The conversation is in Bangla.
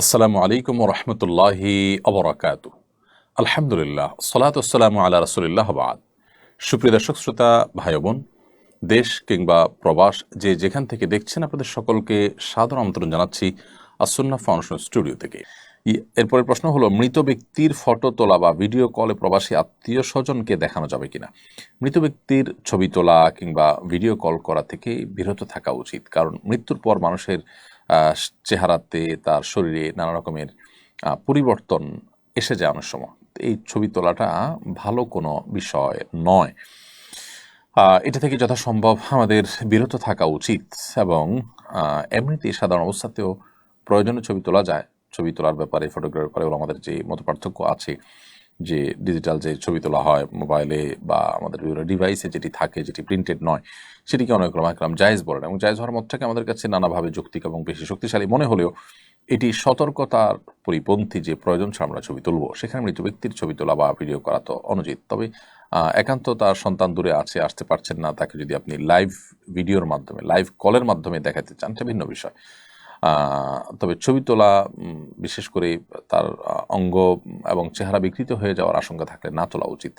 আসসালামু আলাইকুম রহমতুল্লাহি অবরাকাত আলহামদুলিল্লাহ সালাতাম আল্লাহ রসুলিল্লাহ বাদ। সুপ্রিয় দর্শক, শ্রোতা ভাই বোন দেশ কিংবা প্রবাস, যে যেখান থেকে দেখছেন আপনাদের সকলকে সাধারণ আমন্ত্রণ জানাচ্ছি আসন্না ফাউন্ডেশন স্টুডিও থেকে। এরপরের প্রশ্ন হলো, মৃত ব্যক্তির ফটো তোলা বা ভিডিও কলে প্রবাসী আত্মীয় স্বজনকে দেখানো যাবে কিনা? মৃত ব্যক্তির ছবি তোলা কিংবা ভিডিও কল করা থেকে বিরত থাকা উচিত, কারণ মৃত্যুর পর মানুষের চেহারাতে তার শরীরে নানা রকমের পরিবর্তন এসে যায় অনেক সময়। এই ছবি তোলাটা ভালো কোনো বিষয় নয়। এটা থেকে যথাসম্ভব আমাদের বিরত থাকা উচিত এবং আহ, এমনিতেই সাধারণ অবস্থাতেও প্রয়োজনে ছবি তোলা যায়। ছবি তোলার ব্যাপারে ফটোগ্রাফির ব্যাপারে আমাদের যে মত পার্থক্য আছে যে ডিজিটাল যে ছবি তোলা হয় মোবাইলে বা আমাদের বিভিন্ন ডিভাইসে যেটি থাকে, যেটি প্রিন্টেড নয়, সেটিকে অনেক রকম জায়েজ বলেন এবং জায়েজ হওয়ার মতটাকে আমাদের কাছে নানাভাবে যৌক্তিক এবং বেশি শক্তিশালী মনে হলেও এটি সতর্কতার পরিপন্থী যে প্রয়োজন আমরা ছবি তুলব। সেখানে মৃত ব্যক্তির ছবি তোলা বা ভিডিও করা তো অনুচিত। তবে একান্ত তার সন্তান দূরে আছে, আসতে পারছেন না, তাকে যদি আপনি লাইভ ভিডিওর মাধ্যমে লাইভ কলের মাধ্যমে দেখাতে চান, সেটা ভিন্ন বিষয়। তবে ছবি তোলা বিশেষ করে তার অঙ্গ এবং চেহারা বিকৃত হয়ে যাওয়ার আশঙ্কা থাকলে না তোলা উচিত।